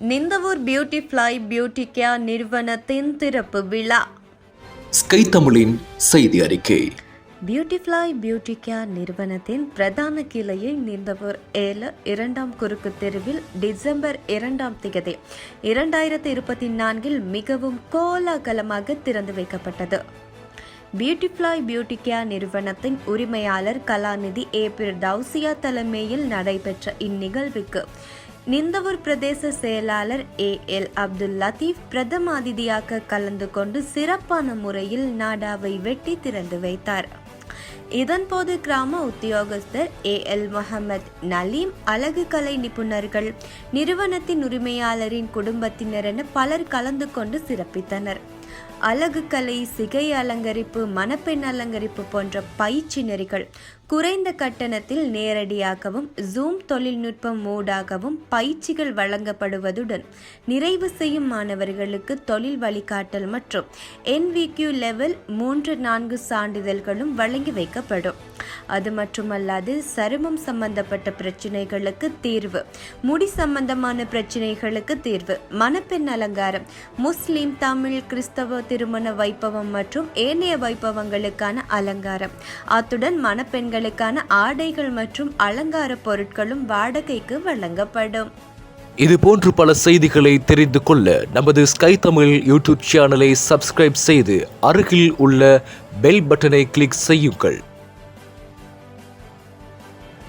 Nintavur beauty fly beauty care நிறுவனத்தின் திறப்பு விழா. ஸ்கை தமிழின் செய்தி அறிக்கை. பியூட்டி ஃப்ளை பியூட்டி கேர் நிறுவனத்தின் பிரதான கிளையை நிந்தவூர் ஏழு இரண்டாம் குறுக்கு தெருவில் டிசம்பர் இரண்டாம் திகதி இரண்டாயிரத்தி இருபத்தி நான்கில் மிகவும் கோலாகலமாக திறந்து வைக்கப்பட்டது. பியூட்டி ஃப்ளை பியூட்டி கேர் நிறுவனத்தின் உரிமையாளர் கலாநிதி ஏபிர் தௌசியா தலைமையில் நடைபெற்ற இந்நிகழ்வுக்கு நிந்தவூர் பிரதேச செயலாளர் ஏ எல் அப்துல் லத்தீப் பிரதம அதிதியாக கலந்து கொண்டு சிறப்பான முறையில் நாடாவை வெட்டி திறந்து வைத்தார். இதன்போது கிராம உத்தியோகஸ்தர் ஏ எல் முகமது நலீம் அழகு கலை நிபுணர்கள் நிறுவனத்தின் உரிமையாளரின் குடும்பத்தினர் என பலர் கலந்து கொண்டு சிறப்பித்தனர். அழகுக்கலை கலை சிகை அலங்கரிப்பு மணப்பெண் அலங்கரிப்பு போன்ற பயிற்சி நெறிகள் குறைந்த கட்டணத்தில் நேரடியாகவும் ஜூம் தொழில்நுட்பம் மூடாகவும் பயிற்சிகள் வழங்கப்படுவதுடன் நிறைவு செய்யும் மாணவர்களுக்கு தொழில் வழிகாட்டல் மற்றும் என்விக்யூ லெவல் மூன்று நான்கு சான்றிதழ்களும் வழங்கி வைக்கப்படும். அது மட்டுமல்லாது சருமம் சம்பந்தப்பட்ட பிரச்சனைகளுக்கு தீர்வு முடி சம்பந்தமான பிரச்சனைகளுக்கு தீர்வு மணப்பெண் அலங்காரம் முஸ்லீம் தமிழ் கிறிஸ்தவ திருமண வைபவம் மற்றும் ஏனைய வைபவங்களுக்கான அலங்காரம். அத்துடன் மணப்பெண்களுக்கான ஆடைகள் மற்றும் அலங்கார பொருட்களும் வாடகைக்கு வழங்கப்படும். இது போன்று பல செய்திகளை தெரிந்து கொள்ள நமது ஸ்கை தமிழ் யூடியூப் சேனலை சப்ஸ்கிரைப் செய்து அருகில் உள்ள பெல் பட்டனை கிளிக் செய்யுங்கள்.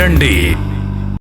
చేరండి